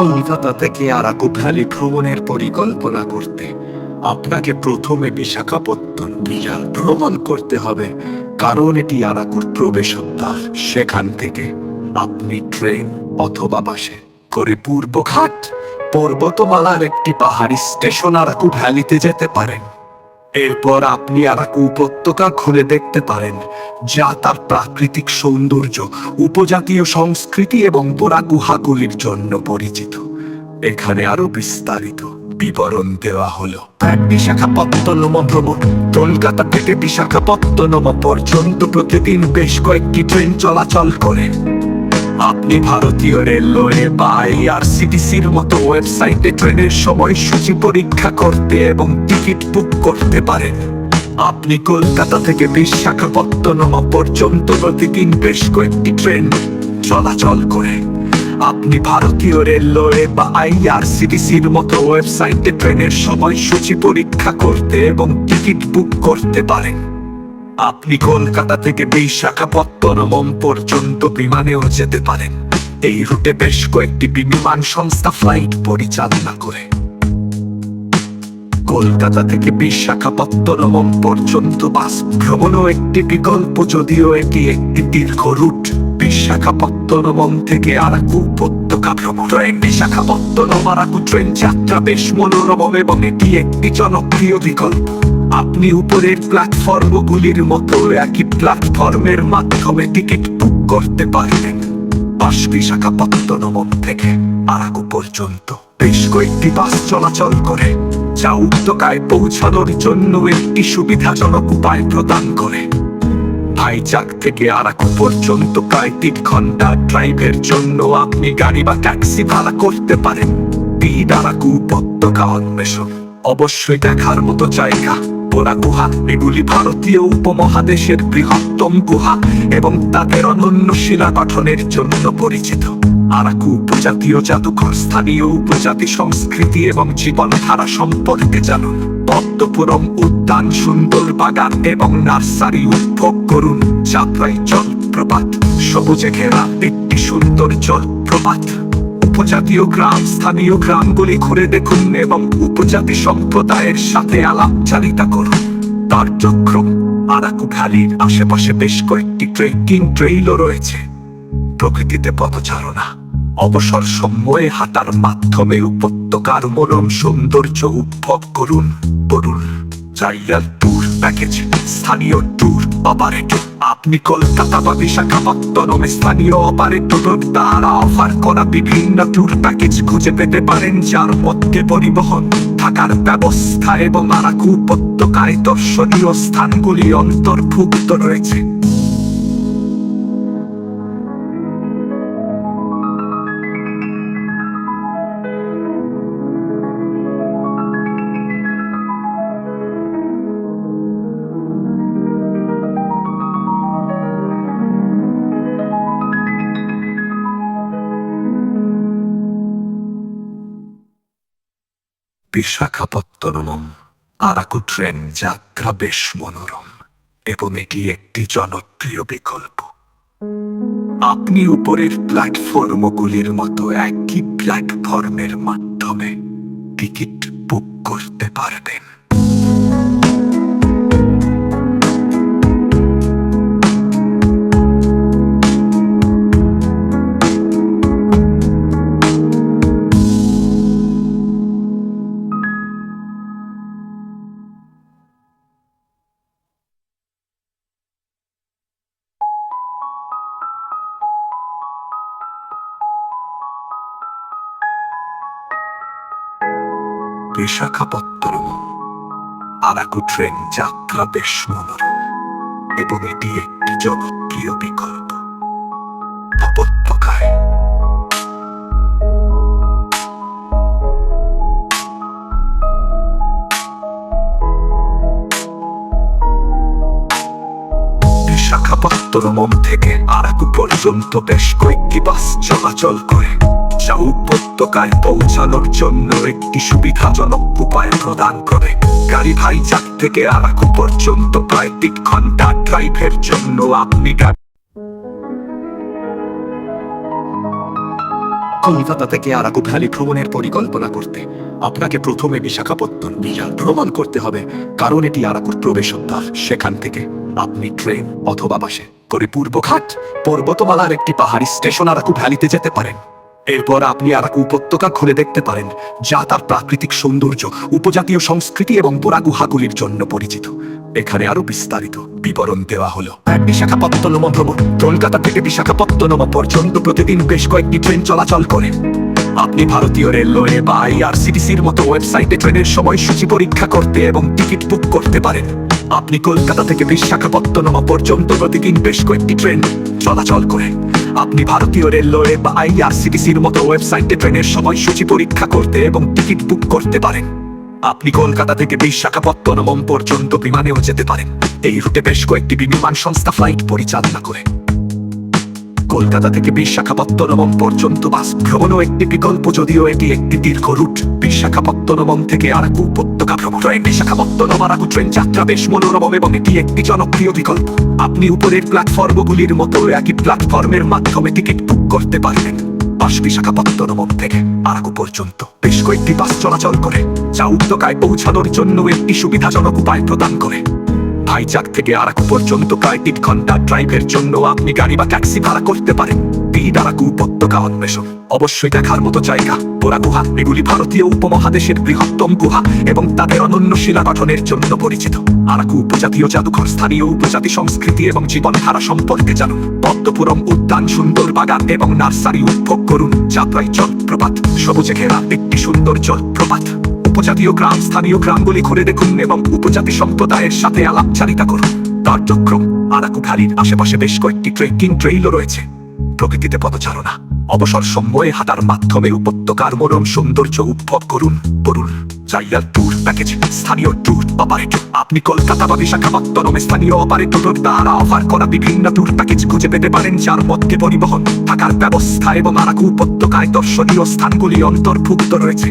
কলকাতা থেকে আরাকু ভ্যালি ভ্রমণের পরিকল্পনা করতে। আপনাকে প্রথমে বিশাখাপত্তন বিজাল ভ্রমণ করতে হবে, কারণ এটি আরাকুর প্রবেশদ্বার। সেখান থেকে আপনি ট্রেন অথবা বাসে করে পূর্বঘাট পর্বতমালার একটি পাহাড়ি স্টেশন আরাকু ভ্যালিতে যেতে পারেন। এরপর আপনি আরাকু উপত্যকা ঘুরে দেখতে পারেন, যা তার প্রাকৃতিক সৌন্দর্য, উপজাতীয় সংস্কৃতি এবং বোরা গুহাগুলির জন্য পরিচিত। এখানে আরও বিস্তারিত বিবরণ দেওয়া হলো। বিশাখাপত্তনম ভ্রমণ। কলকাতা থেকে বিশাখাপত্তনম পর্যন্ত প্রতিদিন বেশ কয়েকটি ট্রেন চলাচল করে। আপনি ভারতীয় রেলওয়ে বা আইআরসিটিসির মতো ওয়েবসাইটে ট্রেনের সময়সূচি পরীক্ষা করতে এবং টিকিট বুক করতে পারেন। আপনি কলকাতা থেকে বিশাখাপত্তনম পর্যন্ত প্রতিদিন বেশ কয়েকটি ট্রেন চলাচল করে। আপনি ভারতীয় রেলওয়ে বা আইআরসিটিসির মতো ওয়েবসাইটে ট্রেনের সময়সূচি পরীক্ষা করতে এবং টিকিট বুক করতে পারেন। আপনি কলকাতা থেকে বিশাখাপত্তনম পর্যন্ত বিমানেও যেতে পারেন। এই রুটে বেশ কয়েকটি বিমান সংস্থা ফ্লাইট পরিচালনা করে। কলকাতা থেকে বিশাখাপত্তনম পর্যন্ত বাস ভ্রমণও একটি বিকল্প, যদিও এটি একটি দীর্ঘ রুট। বিশাখাপত্তনম থেকে আরাকু উপত্যকা ভ্রমণ। ট্রেন বিশাখাপত্তনম আরাকু ট্রেন যাত্রা বেশ মনোরম এবং এটি একটি জনপ্রিয় বিকল্প। আপনি উপরের প্ল্যাটফর্মগুলির মতো একই প্ল্যাটফর্মের মাধ্যমে টিকিট বুক করতে পারবেন। বাস বিশাখাপত্তনম থেকে আরাকু পর্যন্ত বেশ কয়েকটি বাস চলাচল করে, যা উপত্যকায় পৌঁছানোর জন্য একটি সুবিধাজনক উপায় প্রদান করে। হাইজাক থেকে আরাকু পর্যন্ত প্রায় তিন ঘণ্টা ড্রাইভের জন্য আপনি গাড়ি বা ট্যাক্সি ভাড়া করতে পারেন। তিন আরাকু উপত্যকা অন্বেষণ, অবশ্যই দেখার মতো জায়গা। পোড়া গুহা, এগুলি ভারতীয় উপমহাদেশের বৃহত্তম গুহা এবং তাদের অনন্য শিলা গঠনের জন্য পরিচিত। আরাকু উপজাতীয় জাদুঘর, স্থানীয় উপজাতি সংস্কৃতি এবং জীবনধারা সম্পর্কে জানুন। পদ্মপুরম উদ্যান, সুন্দর বাগান এবং নার্সারি উপভোগ করুন যাত্রায় জলপ্রপাত। সবুজে ঘেরা একটি সুন্দর জলপ্রপাত। উপজাতীয় গ্রাম, স্থানীয় গ্রামগুলি ঘুরে দেখুন এবং উপজাতি সম্প্রদায়ের সাথে আলাপচারিতা করুন। কার্যক্রম আরাকু ভ্যালির আশেপাশে বেশ কয়েকটি ট্রেকিং ট্রেইলও রয়েছে। প্রকৃতিতে পথচারণা অবসর সময়ে হাঁটার মাধ্যমে উপত্যকার মনোরম সৌন্দর্য উপভোগ করুন করুন চাইলার ট্যুর প্যাকেজ স্থানীয় ট্যুর অপারেটর আপনি কলকাতা বা বিশাখাপত্তনমে স্থানীয় অপারেটর দ্বারা অফার করা বিভিন্ন ট্যুর প্যাকেজ খুঁজে পেতে পারেন, যার মধ্যে পরিবহন, থাকার ব্যবস্থা এবং আরাকু উপত্যকায় দর্শনীয় স্থানগুলি অন্তর্ভুক্ত রয়েছে। বিশাখাপত্তনম আরাকু ট্রেন যাত্রা বেশ মনোরম এবং এটি একটি জনপ্রিয় বিকল্প। আপনি উপরের প্ল্যাটফর্মগুলির মতো একই প্ল্যাটফর্মের মাধ্যমে টিকিট বুক করতে পারবেন। বিশাখাপত্তনম। আরাকু ট্রেন যাত্রা বেশ মনোরম এবং এটি একটি জনপ্রিয় বিকল্প। বিশাখাপত্তনম থেকে আরাকু পর্যন্ত বেশ কয়েকটি বাস চলাচল করে। যা উপত্যকায় পৌঁছানোর জন্য একটি সুবিধাজনক উপায় প্রদান করে। গাড়ি ভাইজাক থেকে আরাকু পর্যন্ত প্রায় তিন ঘণ্টা ড্রাইভের জন্য আপনি গাড়ি কলকাতা থেকে আরাকু ভ্যালি ভ্রমণের পরিকল্পনা করতে আপনাকে প্রথমে বিশাখাপত্তন বিহার ভ্রমণ করতে হবে, কারণ এটি আরাকুর প্রবেশদ্বার। সেখান থেকে আপনি ট্রেন অথবা বাসে করে পূর্বঘাট পর্বতমালার একটি পাহাড়ি স্টেশন আরাকু ভ্যালিতে যেতে পারেন। এরপর আপনি আরাকু উপত্যকা ঘুরে দেখতে পারেন, যা তার প্রাকৃতিক সৌন্দর্য, উপজাতীয় সংস্কৃতি এবং পোড়া গুহাগুলির জন্য পরিচিত। এখানে আরও বিস্তারিত বিবরণ দেওয়া হলো। বিশাখাপত্তনম ভ্রমণ। কলকাতা থেকে বিশাখাপত্তনম পর্যন্ত প্রতিদিন বেশ কয়েকটি ট্রেন চলাচল করে। আপনি ভারতীয় রেলওয়ে বা আইআরসিটিসির মতো ওয়েবসাইটে ট্রেনের সময়সূচি পরীক্ষা করতে এবং টিকিট বুক করতে পারেন। আপনি কলকাতা থেকে বিশাখাপত্তনম পর্যন্ত প্রতিদিন বেশ কয়েকটি ট্রেন চলাচল করে। আপনি ভারতীয় রেলওয়ে বা আইআরসিটিসির মতো ওয়েবসাইটে ট্রেনের সময়সূচি পরীক্ষা করতে এবং টিকিট বুক করতে পারেন। আপনি কলকাতা থেকে বিশাখাপত্তনম পর্যন্ত বিমানেও যেতে পারেন। এই রুটে বেশ কয়েকটি বিমান সংস্থা ফ্লাইট পরিচালনা করে। কলকাতা থেকে বিশাখাপত্তনম পর্যন্ত বাস ভ্রমণ একটি বিকল্প যদিও এটি একটি দীর্ঘ রুট। বিশাখাপত্তনম থেকে আরাকু উপত্যকা ভ্রমণ। ট্রেন বিশাখাপত্তনম আরাকু ট্রেন যাত্রা বেশ মনোরম এবং এটি একটি জনপ্রিয় বিকল্প। আপনি উপরের প্ল্যাটফর্মগুলির মতো একই প্ল্যাটফর্মের মাধ্যমে টিকিট বুক করতে পারবেন। বাস বিশাখাপত্তনম থেকে আরাকু পর্যন্ত। বেশ কয়েকটি বাস চলাচল করে, যা উপত্যকায় পৌঁছানোর জন্য একটি সুবিধাজনক উপায় প্রদান করে। ভাইজাগ থেকে আরাকু পর্যন্ত প্রায় তিন ঘণ্টা ড্রাইভের জন্য আপনি গাড়ি বা ট্যাক্সি ভাড়া করতে পারেন। তিন আরাকু উপত্যকা অন্বেষণ। অবশ্যই দেখার মতো জায়গা। পোড়া গুহা, এগুলি ভারতীয় উপমহাদেশের বৃহত্তম গুহা এবং তাদের অনন্য শিলা গঠনের জন্য পরিচিত। আরাকু উপজাতীয় জাদুঘর স্থানীয় উপজাতি সংস্কৃতি এবং জীবনধারা সম্পর্কে জানুন। পদ্মপুরম উদ্যান, সুন্দর বাগান এবং নার্সারি উপভোগ করুন যাত্রায় জলপ্রপাত। সবুজে ঘেরা একটি সুন্দর জলপ্রপাত। উপজাতীয় গ্রাম, স্থানীয় গ্রামগুলি ঘুরে দেখুন এবং উপজাতি সম্প্রদায়ের সাথে আলাপচারিতা করুন। কার্যক্রম আরাকু ভ্যালির আশেপাশে বেশ কয়েকটি ট্রেকিং ট্রেইলও রয়েছে। প্রকৃতিতে পদচারণা, অবসর সময়ে হাঁটার মাধ্যমে উপত্যকার মনোরম সৌন্দর্য উপভোগ করুন করুন চাইলার ট্যুর প্যাকেজ, স্থানীয় ট্যুর অপারেটর। আপনি কলকাতা বা বিশাখাপত্তনমে স্থানীয় অপারেটর দ্বারা অফার করা বিভিন্ন ট্যুর প্যাকেজ খুঁজে পেতে পারেন, যার মধ্যে পরিবহন, থাকার ব্যবস্থা এবং আরাকু উপত্যকায় দর্শনীয় স্থানগুলি অন্তর্ভুক্ত রয়েছে।